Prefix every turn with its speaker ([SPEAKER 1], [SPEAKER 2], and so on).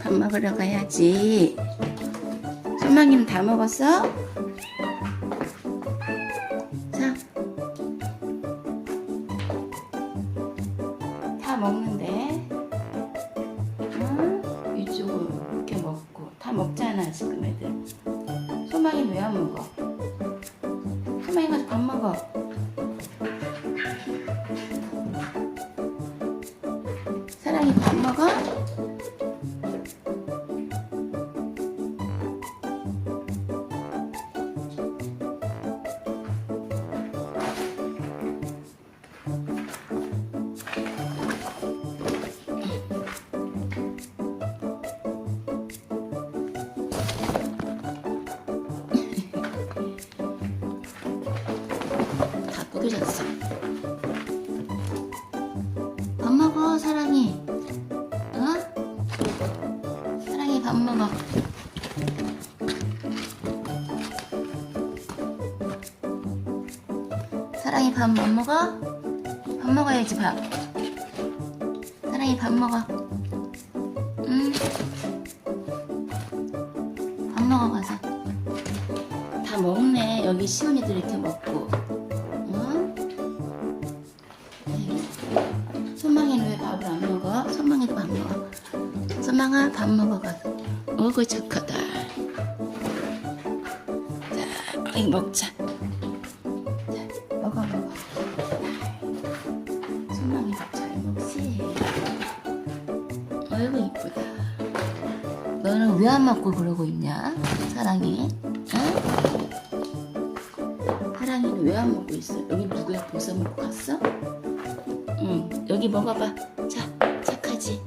[SPEAKER 1] 밥 먹으러 가야지. 소망이는 다 먹었어? 자. 다 먹는데. 응? 이쪽으로 이렇게 먹고. 다 먹잖아, 지금 애들. 소망이는 왜 안 먹어? 소망이 가서 밥 먹어. 사랑이 밥 먹어? 다 뿌겨졌어. 밥 먹어. 사랑이 밥 못 먹어? 밥 먹어야지, 밥. 사랑이 밥 먹어. 응? 밥 먹어, 가서. 다 먹네. 여기 시온이들 이렇게 먹고. 응? 소망이는 왜 밥을 안 먹어? 소망이도 밥 먹어. 소망아 밥 먹어 가서. 어구 착하다. 자, 어이 먹자. 자, 먹어 먹어. 소망이 밥잘 먹지. 어이구 이쁘다. 너는 왜안 먹고 그러고 있냐? 사랑이. 응? 사랑이는 왜 안 먹고 있어? 여기 누구야? 벌써 먹고 갔어? 응, 여기 먹어봐. 자, 착하지?